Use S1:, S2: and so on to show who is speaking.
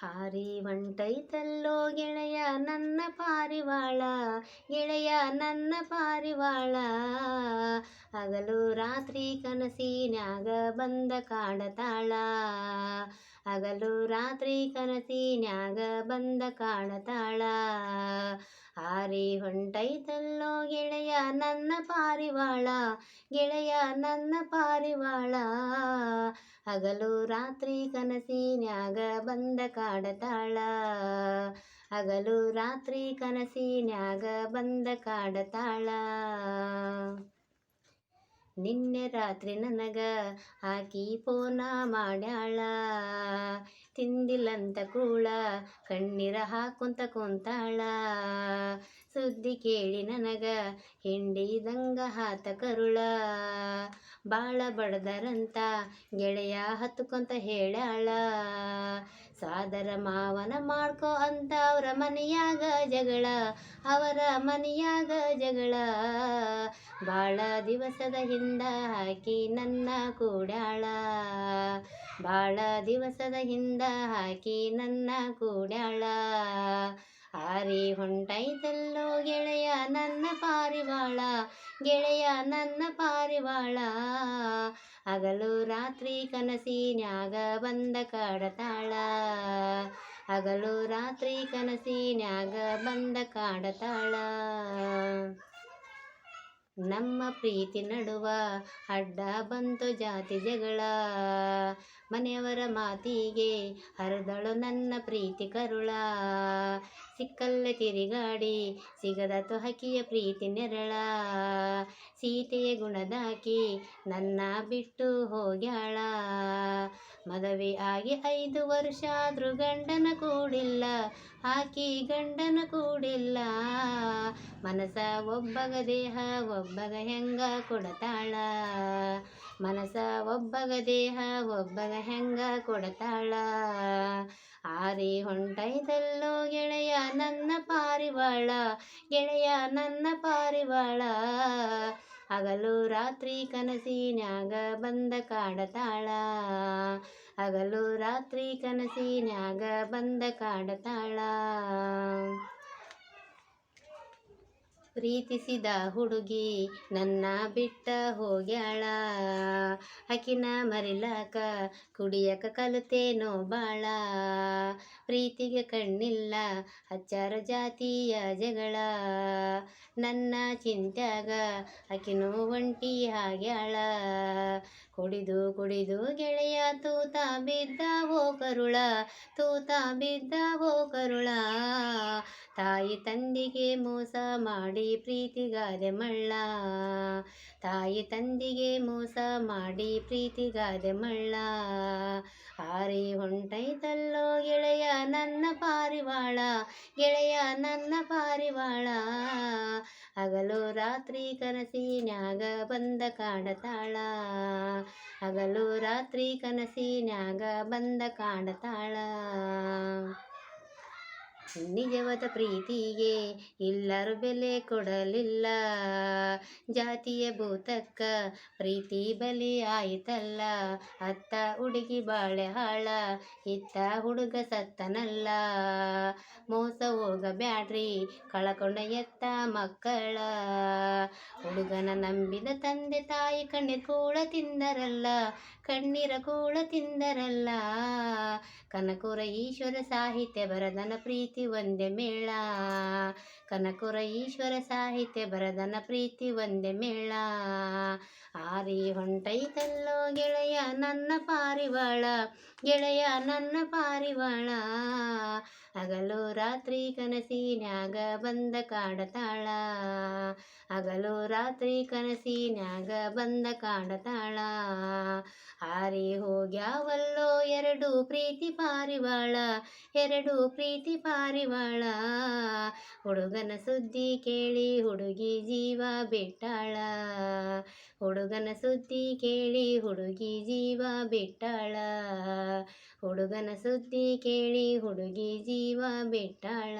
S1: ಹಾರಿ ಹೊಂಟೈತಲ್ಲೋ ಗೆಳೆಯ ನನ್ನ ಪಾರಿವಾಳ, ಗೆಳೆಯ ನನ್ನ ಪಾರಿವಾಳ. ಹಗಲು ರಾತ್ರಿ ಕನಸಿನ್ಯಾಗ ಬಂದ ಕಾಡತಾಳ. ಹಗಲು ರಾತ್ರಿ ಕನಸಿನ್ಯಾಗ ಬಂದ ಕಾಡತಾಳ. ಹಾರಿ ಹೊಂಟೈತಲ್ಲೋ ಗೆಳೆಯ ನನ್ನ ಪಾರಿವಾಳ, ಗೆಳೆಯ ನನ್ನ ಪಾರಿವಾಳ. ಹಗಲು ರಾತ್ರಿ ಕನಸಿನ್ಯಾಗ ಬಂದ ಕಾಡತಾಳ ಹಗಲು ರಾತ್ರಿ ಕನಸಿನ್ಯಾಗ ಬಂದ ಕಾಡತಾಳ ನಿನ್ನೆ ರಾತ್ರಿ ನನಗ ಆಕಿ ಫೋನ ಮಾಡ್ಯಾಳ. ತಿಂದಿಲ್ಲಂತ ಕೂಳ, ಕಣ್ಣೀರ ಹಾಕೊಂತ ಕುಂತಾಳ. ಸುದ್ದಿ ಕೇಳಿ ನನಗ ಹಿಂಡಿದಂಗ ಹಾತ ಕರುಳ. ಬಾಳ ಬಡದರಂತ ಗೆಳೆಯ ಹತ್ಕೊಂತ ಹೇಳಾಳ ಸಾದರ ಮಾವನ ಮಾಡ್ಕೋ ಅಂತ ಅವರ ಮನೆಯಾಗ ಜಗಳ, ಅವರ ಮನೆಯಾಗ ಜಗಳ. ಬಾಳ ದಿವಸದ ಹಿಂದ ಹಾಕಿ ನನ್ನ ಕೂಡ್ಯಾಳ. ಬಾಳ ದಿವಸದ ಹಿಂದ ಹಾಕಿ ನನ್ನ ಕೂಡ್ಯಾಳ. ಹಾರಿ ಹೊಂಟೈತಲ್ಲೋ ಗೆಳೆಯ ನನ್ನ ಪಾರಿವಾಳ, ಗೆಳೆಯ ನನ್ನ ಪಾರಿವಾಳ. ಹಗಲು ರಾತ್ರಿ ಕನಸಿನ್ಯಾಗ ಬಂದ ಕಾಡತಾಳ. ಹಗಲು ರಾತ್ರಿ ಕನಸಿನ್ಯಾಗ ಬಂದ ಕಾಡತಾಳ. ನಮ್ಮ ಪ್ರೀತಿ ನಡುವ ಅಡ್ಡ ಬಂತು ಜಾತಿ ಜಗಳ. ಮನೆಯವರ ಮಾತಿಗೆ ಹರಿದಳು ನನ್ನ ಪ್ರೀತಿ ಕರುಳ. ಸಿಕ್ಕಲ್ಲೇ ತಿರುಗಾಡಿ ಸಿಗದ ಹಕ್ಕಿಯ ಪ್ರೀತಿ ನೆರಳ. ಸೀತೆಯ ಗುಣದಾಕಿ ನನ್ನ ಬಿಟ್ಟು ಹೋಗ್ಯಾಳ. ಮದುವೆ ಆಗಿ ಐದು ವರ್ಷ ಆದ್ರೂ ಗಂಡನ ಕೂಡಿಲ್ಲ, ಆಕಿ ಗಂಡನ ಕೂಡಿಲ್ಲ. ಮನಸ ಒಬ್ಬಗ ದೇಹ, ಒಬ್ಬಗ ಹೆಂಗ ಕೊಡತಾಳ? ಮನಸ ಒಬ್ಬಗ ದೇಹ, ಒಬ್ಬಗ ಹೆಂಗ ಕೊಡತಾಳ? ಆರಿ ಹೊಂಟೈದಲ್ಲೋ ಗೆಳೆಯ ನನ್ನ ಪಾರಿವಾಳ, ಗೆಳೆಯ ನನ್ನ ಪಾರಿವಾಳ. ಹಗಲು ರಾತ್ರಿ ಕನಸಿನ್ಯಾಗ ಬಂದ ಕಾಡತಾಳ. ಹಗಲು ರಾತ್ರಿ ಕನಸಿನ್ಯಾಗ ಬಂದ ಕಾಡತಾಳ. ಪ್ರೀತಿಸಿದ ಹುಡುಗಿ ನನ್ನ ಬಿಟ್ಟ ಹೋಗ್ಯಾಳ. ಅಕಿನ ಮರಿಲಾಕ ಕುಡಿಯಕ ಕಲಿತೇನೋ ಬಾಳ. ಪ್ರೀತಿಗೆ ಕಣ್ಣಿಲ್ಲ ಹಚ್ಚಾರ ಜಾತಿಯ ಜಗಳ. ನನ್ನ ಚಿಂತ್ಯಾಗ ಅಕಿನೂ ಒಂಟಿ ಹಾಗ್ಯಾಳ ಕುಡಿದು ಕುಡಿದು ಗೆಳೆಯ ತೂತ ಬಿದ್ದಾವೋ ಕರುಳ, ತೂತ ಬಿದ್ದಾವೋ ಕರುಳ. ತಾಯಿ ತಂದಿಗೆ ಮೋಸ ಮಾಡಿ ಪ್ರೀತಿಗಾದೆ ಮಳ್ಳ. ತಾಯಿ ತಂದಿಗೆ ಮೋಸ ಮಾಡಿ ಪ್ರೀತಿಗಾದೆ ಮಳ್ಳ. ಹಾರಿ ಹೊಂಟೈತಲ್ಲೋ ಗೆಳೆಯ ನನ್ನ ಪಾರಿವಾಳ, ಗೆಳೆಯ ನನ್ನ ಪಾರಿವಾಳ. ಹಗಲು ರಾತ್ರಿ ಕನಸಿನ್ಯಾಗ ಬಂದ ಕಾಡತಾಳ. ಹಗಲು ರಾತ್ರಿ ಕನಸಿನ್ಯಾಗ ಬಂದ ಕಾಡತಾಳ. ನಿಜವಾದ ಪ್ರೀತಿಗೆ ಎಲ್ಲರೂ ಬೆಲೆ ಕೊಡಲಿಲ್ಲ. ಜಾತಿಯ ಭೂತಕ್ಕ ಪ್ರೀತಿ ಬಲಿ ಆಯಿತಲ್ಲ. ಅತ್ತ ಹುಡುಗಿ ಬಾಳೆ ಹಾಳ, ಇತ್ತ ಹುಡುಗ ಸತ್ತನಲ್ಲ. ಮೋಸ ಹೋಗಬ್ಯಾಡ್ರಿ, ಕಳಕೊಂಡ ಎತ್ತ ಮಕ್ಕಳ. ಹುಡುಗನ ನಂಬಿದ ತಂದೆ ತಾಯಿ ಕಣ್ಣೀರ್ ಕೂಡ ತಿಂದರಲ್ಲ, ಕಣ್ಣೀರ ಕೂಡ ತಿಂದರಲ್ಲ. ಕನಕೂರ ಈಶ್ವರ ಸಾಹಿತ್ಯ ಬರದನ ಪ್ರೀತಿ ಒಂದೇ ಮೇಳ. ಕನಕುರ ಈಶ್ವರ ಸಾಹಿತ್ಯ ಬರದನ ಪ್ರೀತಿ ಒಂದೇ ಮೇಳ. ಆರಿ ಹೊಂಟೈತಲ್ಲೋ ಗೆಳೆಯ ನನ್ನ ಪಾರಿವಾಳ. ಗೆಳೆಯ ನನ್ನ ಪಾರಿವಾಳ. ಹಗಲು ರಾತ್ರಿ ಕನಸಿನ್ಯಾಗ ಬಂದ ಕಾಡತಾಳ. ಹಗಲು ರಾತ್ರಿ ಕನಸಿನ್ಯಾಗ ಬಂದ ಕಾಡತಾಳ. ಹಾರಿ ಹೋಗ್ಯಾವಲ್ಲೋ ಎರಡು ಪ್ರೀತಿ ಪಾರಿವಾಳ, ಎರಡು ಪ್ರೀತಿ ಪಾರಿವಾಳ. ಹುಡುಗನ ಸುದ್ದಿ ಕೇಳಿ ಹುಡುಗಿ ಜೀವ ಬಿಟ್ಟಾಳ. ಹುಡುಗನ ಸುದ್ದಿ ಕೇಳಿ ಹುಡುಗಿ ಜೀವ ಬಿಟ್ಟಾಳ. ಹುಡುಗನ ಸುದ್ದಿ ಕೇಳಿ ಹುಡುಗಿ ಜೀವ ಬಿಟ್ಟಾಳ.